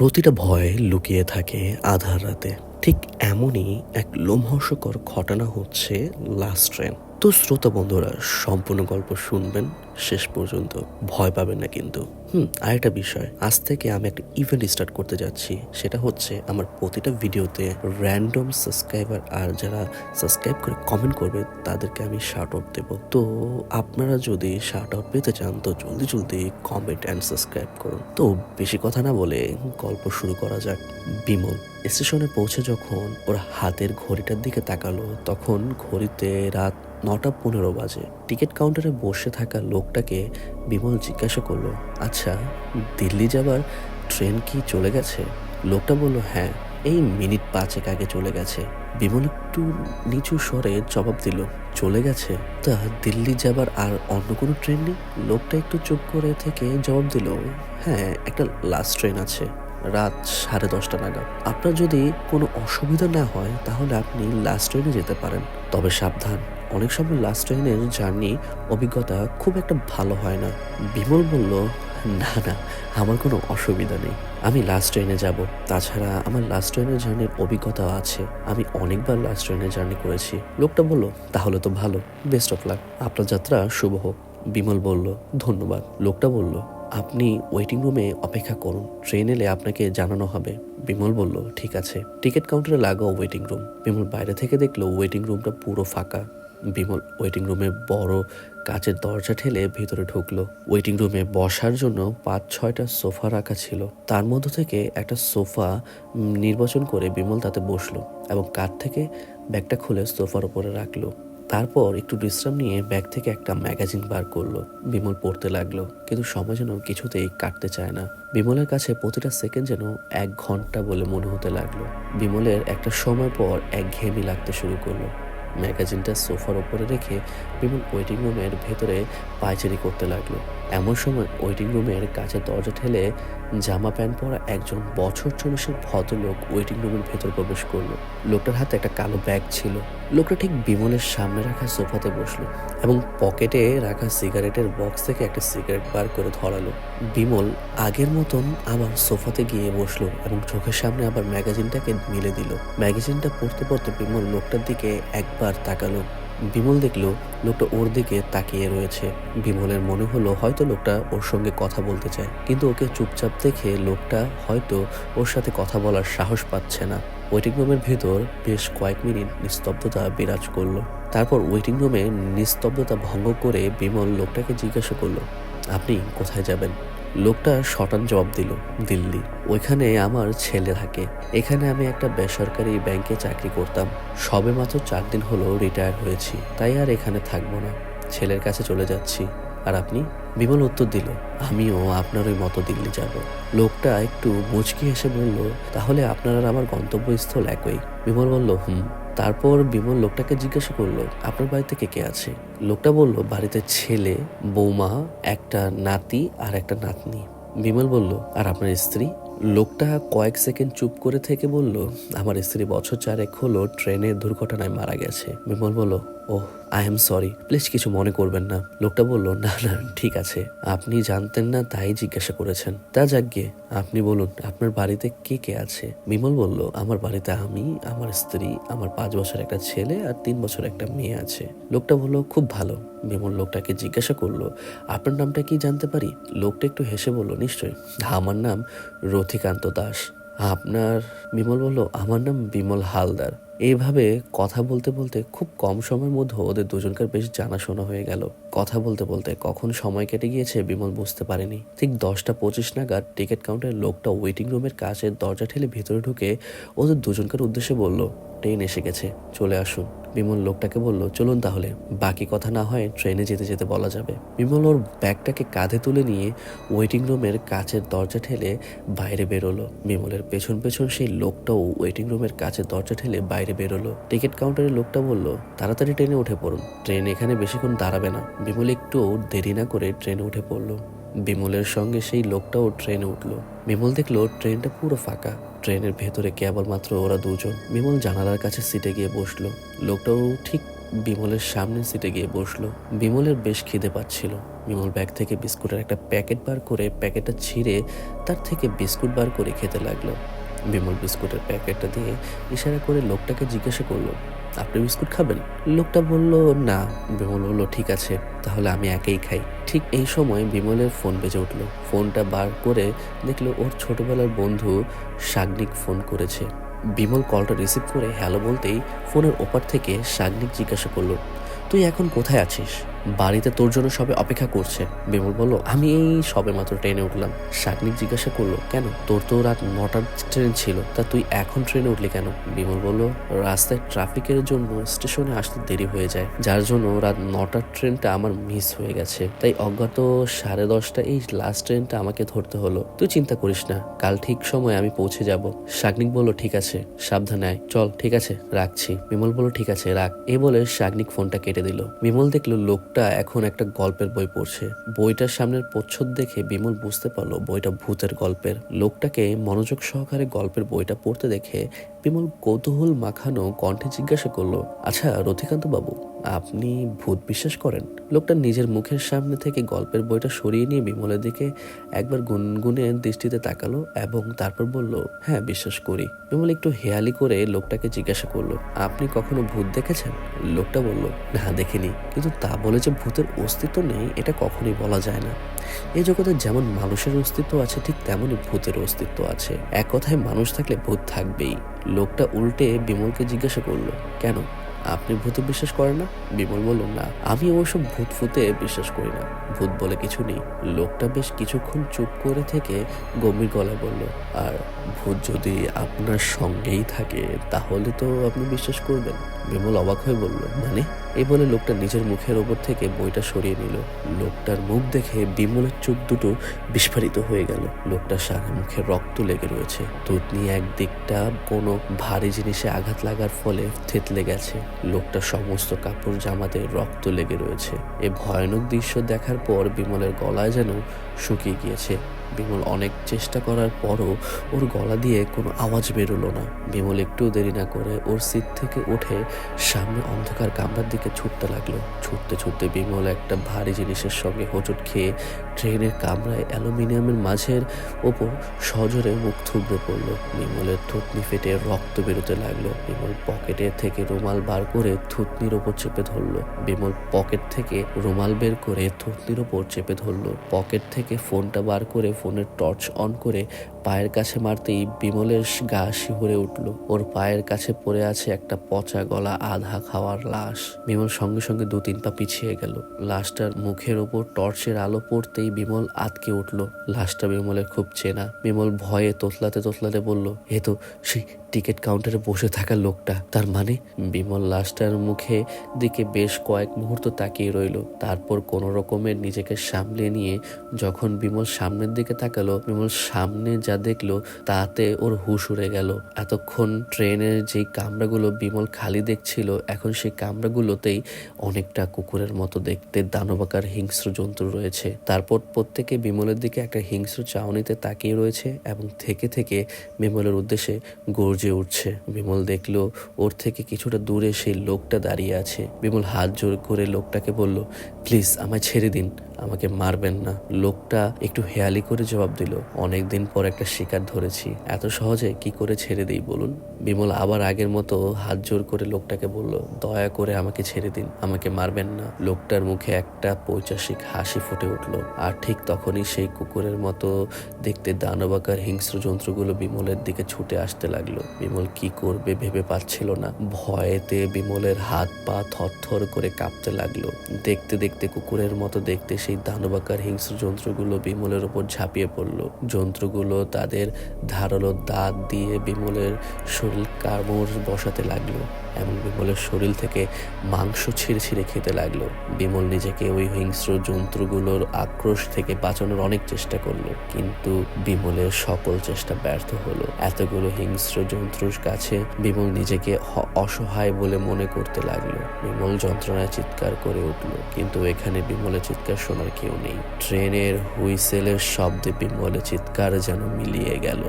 প্রতিটা ভয় লুকিয়ে থাকে আধার রাতে। ঠিক এমনই এক লোমহর্ষকর ঘটনা হচ্ছে লাস্ট ট্রেন তো শ্রোতা বন্ধুরা, সম্পূর্ণ গল্প শুনবেন, শেষ পর্যন্ত ভয় পাবেন না কিন্তু। হুম, আরেকটা বিষয়। আজ থেকে আমি একটা ইভেন্ট স্টার্ট করতে যাচ্ছি। সেটা হচ্ছে আমার প্রতিটা ভিডিওতে র্যান্ডম সাবস্ক্রাইবার আর যারা সাবস্ক্রাইব করে কমেন্ট করবে, তাদেরকে আমি শার্ট আউট দেবো। তো আপনারা যদি শার্ট আউট পেতে চান, তো জলদি জলদি কমেন্ট অ্যান্ড সাবস্ক্রাইব করুন। তো বেশি কথা না বলে গল্প শুরু করা যাক। বিমল স্টেশনে পৌঁছে যখন ওর হাতের ঘড়িটার দিকে তাকালো, তখন ঘড়িতে রাত নটা পনেরো বাজে। টিকিট কাউন্টারে বসে থাকা লোকটাকে বিমল জিজ্ঞাসা করল আচ্ছা দিল্লি যাবার ট্রেন কি চলে গেছে? লোকটা বলল হ্যাঁ এই মিনিট পাঁচেক আগে চলে গেছে। বিমল একটু নিচু স্বরে জবাব দিল, চলে গেছে? তা দিল্লি যাবার আর অন্য কোনো ট্রেন নেই? লোকটা একটু চুপ করে থেকে জবাব দিল হ্যাঁ একটা লাস্ট ট্রেন আছে, রাত সাড়ে দশটা নাগাদ। আপনার যদি কোনো অসুবিধা না হয়, তাহলে আপনি লাস্ট ট্রেনে যেতে পারেন, তবে সাবধান। অনেক সময় লাস্ট ট্রেনের জার্নি অভিজ্ঞতা খুব একটা ভালো হয় না। বিমল বলল, না না, আমার কোনো অসুবিধা নেই। আমি লাস্ট ট্রেনে যাব। তাছাড়া আমার লাস্ট ট্রেনের জার্নির অভিজ্ঞতা আছে। আমি অনেকবার লাস্ট ট্রেনে জার্নি করেছি। লোকটা বলল, তাহলে তো ভালো। বেস্ট অফ লাক আপনার যাত্রা শুভ হোক। বিমল বলল, ধন্যবাদ। লোকটা বলল, আপনি ওয়েটিং রুমে অপেক্ষা করুন। ট্রেন এলে আপনাকে জানানো হবে। বিমল বলল, ঠিক আছে। টিকিট কাউন্টারে লাগাও ওয়েটিং রুম বিমল বাইরে থেকে দেখল ওয়েটিং রুমটা পুরো ফাঁকা। বিমল ওয়েটিং রুমে বড় কাচের দরজা ঠেলে ভিতরে ঢুকলো। ওয়েটিং রুমে বসার জন্য পাঁচ ছয়টা সোফা রাখা ছিল। তার মধ্য থেকে একটা সোফা নির্বাচন করে বিমল তাতে বসল এবং কাঠ থেকে ব্যাগটা খুলে সোফার উপরে রাখল। তারপর একটু বিশ্রাম নিয়ে ব্যাগ থেকে একটা ম্যাগাজিন বার করল। বিমল পড়তে লাগল, কিন্তু সময় যেন কিছুতেই কাটতে চায় না। বিমলের কাছে প্রতিটা সেকেন্ড যেন এক ঘণ্টা বলে মনে হতে লাগল। বিমলের একটা সময় পর এক ঘেমি লাগতে শুরু করল। ম্যাগাজিনটা সোফার ওপরে রেখে বিমল ওয়েটিং রুমের ভেতরে পায়চারি করতে লাগল। এমন সময় ওয়েটিং রুমের কাছে দরজা ঠেলে জামা প্যান্ট পরা একজন বছর চল্লিশের ভদ্রলোক ওয়েটিং রুমের ভেতর প্রবেশ করল। লোকটার হাতে একটা কালো ব্যাগ ছিল। লোকটা ঠিক বিমলের সামনে রাখা সোফাতে বসল এবং পকেটে রাখা সিগারেটের বক্স থেকে একটা সিগারেট বার করে ধরালো। বিমল আগের মতন আবার সোফাতে গিয়ে বসল এবং চোখের সামনে আবার ম্যাগাজিনটাকে মিলে দিল। ম্যাগাজিনটা পড়তে পড়তে বিমল লোকটার দিকে একবার তাকালো। বিমল দেখল লোকটা ওর দিকে তাকিয়ে রয়েছে। বিমলের মনে হলো হয়তো লোকটা ওর সঙ্গে কথা বলতে চায়, কিন্তু ওকে চুপচাপ দেখে লোকটা হয়তো ওর সাথে কথা বলার সাহস পাচ্ছে না। ওয়েটিং রুমের ভেতর বেশ কয়েক মিনিট নিস্তব্ধতা বিরাজ করল। তারপর ওয়েটিং রুমে নিস্তব্ধতা ভঙ্গ করে বিমল লোকটাকে জিজ্ঞাসা করল, আপনি কোথায় যাবেন? লোকটা শটান জবাব দিল, দিল্লি, ওইখানে আমার ছেলে থাকে। এখানে আমি একটা বেসরকারি ব্যাংকে চাকরি করতাম। সবে মাত্র চার দিন হলো রিটায়ার হয়েছি, তাই আর এখানে থাকব না। ছেলের কাছে চলে যাচ্ছি। আর আপনি? বিমল উত্তর দিল, আমিও আপনার ওই মতো দিল্লি যাব। লোকটা একটু মুচকি হেসে বলল, তাহলে আপনার আর আমার গন্তব্যস্থল একই? বিমল বলল, হুম। তারপর বিমল লোকটাকে জিজ্ঞাসা করল, আপনার বাড়িতে কে কে আছে? লোকটা বলল, বাড়িতে ছেলে, বৌমা, একটা নাতি আর একটা নাতনি। বিমল বলল, আর আপনার স্ত্রী? লোকটা কয়েক সেকেন্ড চুপ করে থেকে বলল, আমার স্ত্রী বছর চারেক হলো ট্রেনের দুর্ঘটনায় মারা গেছে। বিমল বলল oh I am sorry please কিছু মনে করবেন না। লোকটা বলল, না না, ঠিক আছে। আপনি জানতেন না, তাই জিজ্ঞাসা করেছেন। তা যাকগে আপনি বলুন, আপনার বাড়িতে কে কে আছে? বিমল বলল, আমার বাড়িতে আমি, আমার স্ত্রী, আমার পাঁচ বছর একটা ছেলে আর তিন বছর একটা মেয়ে আছে। লোকটা বলল, খুব ভালো। বিমল লোকটাকে জিজ্ঞাসা করল, আপনার নামটা কি জানতে পারি? লোকটা একটু হেসে বলল, নিশ্চয়ই। আমার নাম রথিকান্ত দাস। আপনার, বিমল বলল, আমার নাম বিমল হালদার। এইভাবে কথা বলতে বলতে খুব কম সময়ের মধ্যে ওদের দুজনকার বেশ জানাশোনা হয়ে গেল। কথা বলতে বলতে কখন সময় কেটে গিয়েছে বিমল বুঝতে পারেনি। ঠিক দশটা পঁচিশ নাগাদ টিকিট কাউন্টারের লোকটা ওয়েটিং রুমের কাছের দরজা ঠেলে ভেতরে ঢুকে ওদের দুজনকার উদ্দেশ্যে বলল, ট্রেন এসে গেছে, চলে আসুন। বিমল লোকটাকে বলল, চলুন তাহলে, বাকি কথা না হয় ট্রেনে যেতে যেতে বলা যাবে। বিমল ওর ব্যাগটাকে কাঁধে তুলে নিয়ে ওয়েটিং রুমের কাচের দরজা ঠেলে বাইরে বেরোলো। বিমলের পেছন পেছন সেই লোকটাও ওয়েটিং রুমের কাচের দরজা ঠেলে বাইরে বেরোলো। টিকিট কাউন্টারের লোকটা বলল, তাড়াতাড়ি ট্রেনে উঠে পড়ুন, ট্রেন এখানে বেশিক্ষণ দাঁড়াবে না। বিমল একটু দেরি না করে ট্রেনে উঠে পড়ল। বিমলের সঙ্গে সেই লোকটাও ট্রেনে উঠল। বিমল দেখল ট্রেনটা পুরো ফাঁকা। ট্রেনের ভেতরে কেবলমাত্র ওরা দুজন। বিমল জানালার কাছে সিটে গিয়ে বসল। লোকটাও ঠিক বিমলের সামনের সিটে গিয়ে বসল। বিমলের বেশ খিদে পাচ্ছিল। বিমল ব্যাগ থেকে বিস্কুটের একটা প্যাকেট বার করে প্যাকেটটা ছিঁড়ে তার থেকে বিস্কুট বার করে খেতে লাগল। বিমল বিস্কুটের প্যাকেটটা দিয়ে ইশারা করে লোকটাকে জিজ্ঞাসা করল আপনি বিস্কুট খাবেন? লোকটা বলল, না, বিমল বলল, ঠিক আছে, তাহলে আমি একেই খাই। ঠিক এই সময় বিমলের ফোন বেজে উঠল। ফোনটা বার করে দেখল ওর ছোটবেলার বন্ধু সাগ্নিক ফোন করেছে। বিমল কলটা রিসিভ করে হ্যালো বলতেই ফোনের ওপার থেকে সাগ্নিক জিজ্ঞাসা করল, তুই এখন কোথায় আছিস? বাড়িতে তোর জন্য সবে অপেক্ষা করছে। বিমল বলল, আমি এই সবে মাত্র ট্রেনে উঠলাম। শাকনিক জিজ্ঞাসা করল, কেন? তোর তো রাত নটার ট্রেন ছিল, তা তুই এখন ট্রেনে উঠলি কেন? বিমল বলল, রাস্তায় ট্রাফিকের জন্য স্টেশনে আসতে দেরি হয়ে যায়, যার জন্য রাত নটার ট্রেনটা আমার মিস হয়ে গেছে। তাই অজ্ঞাত সাড়ে দশটা এই লাস্ট ট্রেনটা আমাকে ধরতে হলো। তুই চিন্তা করিস না, কাল ঠিক সময় আমি পৌঁছে যাব। শাকনিক বলল, ঠিক আছে, সাবধানে আয়। চল, ঠিক আছে, রাখছি। বিমল বলল, ঠিক আছে, রাখ। এ বলে শাকনিক ফোনটা কেটে দিল। বিমল দেখল লোকটা এখন একটা গল্পের বই পড়ছে। বইটার সামনের প্রচ্ছদ দেখে বিমল বুঝতে পারল বইটা ভূতের গল্পের। লোকটাকে মনোযোগ সহকারে গল্পের বইটা পড়তে দেখে বিমল কৌতূহল মাখানো কণ্ঠে জিজ্ঞাসা করল আচ্ছা রথিকান্ত বাবু, আপনি ভূত বিশ্বাস করেন? লোকটা নিজের মুখের সামনে থেকে গল্পের বইটা সরিয়ে নিয়ে বিমলের দিকে একবার গুনগুনে দৃষ্টিতে তাকালো এবং তারপর বলল হ্যাঁ বিশ্বাস করি। বিমল একটু হেয়ালি করে লোকটাকে জিজ্ঞাসা করল, আপনি কখনো ভূত দেখেছেন? লোকটা বলল, না, দেখিনি। কিন্তু তা বলে যে ভূতের অস্তিত্ব নেই, এটা কখনোই বলা যায় না। এই জগতে যেমন মানুষের অস্তিত্ব আছে, ঠিক তেমনই ভূতের অস্তিত্ব আছে। এক কথায় মানুষ থাকলে ভূত থাকবেই। লোকটা উল্টে বিমলকে জিজ্ঞাসা করল, কেন? আপনি ভূতে বিশ্বাস করেন না? বিমল বলল, না, আমি অবশ্য ভূত ফুতে বিশ্বাস করি না। ভূত বলে কিছু নেই। লোকটা বেশ কিছুক্ষণ চুপ করে থেকে গম্ভীর গলায় বলল, আর ভূত যদি আপনার সঙ্গেই থাকে, তাহলে তো আপনি বিশ্বাস করবেন। বিমল অবাক হয়ে বলল মানে? এই বলে লোকটা নিজের মুখের ওপর থেকে বইটা সরিয়ে নিল। লোকটার মুখ দেখে বিমলের চোখ দুটো বিস্ফারিত হয়ে গেল। লোকটার সারা মুখে রক্ত লেগে রয়েছে। থুতনি একদিকটা কোনো ভারী জিনিসে আঘাত লাগার ফলে থেতলে গেছে। লোকটার সমস্ত কাপড় জামাতে রক্ত লেগে রয়েছে। এ ভয়ানক দৃশ্য দেখার পর বিমলের গলায় যেন শুকিয়ে গিয়েছে। বিমল অনেক চেষ্টা করার পরও ওর গলা দিয়ে কোনো আওয়াজ বেরোলো না। বিমল একটু দেরি না করে ওর সিট থেকে উঠে সামনে অন্ধকার কামরার দিকে ছুটতে লাগল। ছুটতে ছুটতে বিমল একটা ভারী জিনিসের সঙ্গে হোঁচট খেয়ে ট্রেনের কামরায় অ্যালুমিনিয়ামের মাঝের ওপর সজোরে মুখ থুবড়ে পড়ল। বিমলের থুতনি ফেটে রক্ত বেরোতে লাগল। বিমল পকেটে থেকে রুমাল বার করে থুতনির ওপর চেপে ধরলো। বিমল পকেট থেকে রুমাল বের করে থুতনির ওপর চেপে ধরলো। পকেট থেকে ফোনটা বার করে ফোনের টর্চ অন করে পায়ের কাছে মারতেই বিমলের গা শিহরে উঠল। ওর পায়ের কাছে পড়ে আছে একটা পচা গলা আধা খাওয়ার লাশ। বিমল সঙ্গে সঙ্গে দু তিন পা পিছিয়ে গেল। লাশটার মুখের ওপর টর্চের আলো পড়তেই বিমল আতকে উঠল। লাশটা বিমলের খুব চেনা। বিমল ভয়ে তোতলাতে তোতলাতে বলল, এ তো সেই টিকিট কাউন্টারে বসে থাকা লোকটা। তার মানে? বিমল লাশটার মুখে দিকে বেশ কয়েক মুহূর্ত তাকিয়ে রইল। তারপর কোনো রকমের নিজেকে সামলে নিয়ে যখন বিমল সামনের দিকে তাকালো, বিমল সামনে যা দেখল তাতে ওর হুশ উড়ে গেল। এতক্ষণ ট্রেনের যেই কামরাগুলো বিমল খালি দেখছিল, এখন সেই কামরাগুলোতেই অনেকটা কুকুরের মতো দেখতে দানবাকার হিংস্র জন্তু রয়েছে। তারপর প্রত্যেকে বিমলের দিকে একটা হিংস্র চাউনিতে তাকিয়ে রয়েছে এবং থেকে থেকে বিমলের উদ্দেশ্যে গর্জে উঠছে। বিমল দেখল ওর থেকে কিছুটা দূরে সেই লোকটা দাঁড়িয়ে আছে। বিমল হাত জোর করে লোকটাকে বলল, প্লিজ আমায় ছেড়ে দিন। আমাকে মারবেন না। লোকটা একটু হেয়ালি করে জবাব দিল, অনেকদিন পর একটা শিকার ধরেছি। এত সহজে কি করে ছেড়ে দিই বলুন? বিমল আবার আগের মতো হাত জোর করে লোকটাকে বলল, দয়া করে আমাকে ছেড়ে দিন, আমাকে মারবেন না। লোকটার মুখে একটা পৈচাসিক হাসি ফুটে উঠল, আর ঠিক তখনই সেই কুকুরের মতো দেখতে দানবাকার হিংস্র যন্ত্রগুলো বিমলের দিকে ছুটে আসতে লাগল। বিমল কি করবে ভেবে পাচ্ছিল না। ভয়েতে বিমলের হাত পা থরথর করে কাঁপতে লাগল। দেখতে দেখতে কুকুরের মতো দেখতে সেই দানবাকার হিংস্র যন্ত্রগুলো বিমলের ওপর ঝাঁপিয়ে পড়ল। যন্ত্রগুলো তাদের ধারালো দাঁত দিয়ে বিমলের শরীর কামড় বসাতে লাগল এবং বিমলের শরীর থেকে মাংস ছিঁড়ে ছিঁড়ে খেতে লাগল। বিমল নিজেকে ওই হিংস্র যন্ত্রগুলোর আক্রোশ থেকে বাঁচানোর অনেক চেষ্টা করল, কিন্তু বিমলের সকল চেষ্টা ব্যর্থ হলো। এতগুলো হিংস্র যন্ত্রর কাছে বিমল নিজেকে অসহায় বলে মনে করতে লাগল। বিমল যন্ত্রণায় চিৎকার করে উঠল, কিন্তু এখানে বিমলের চিৎকার শোনার কেউ নেই। ট্রেনের হুইসেলের শব্দে বিমলের চিৎকার যেন মিলিয়ে গেল।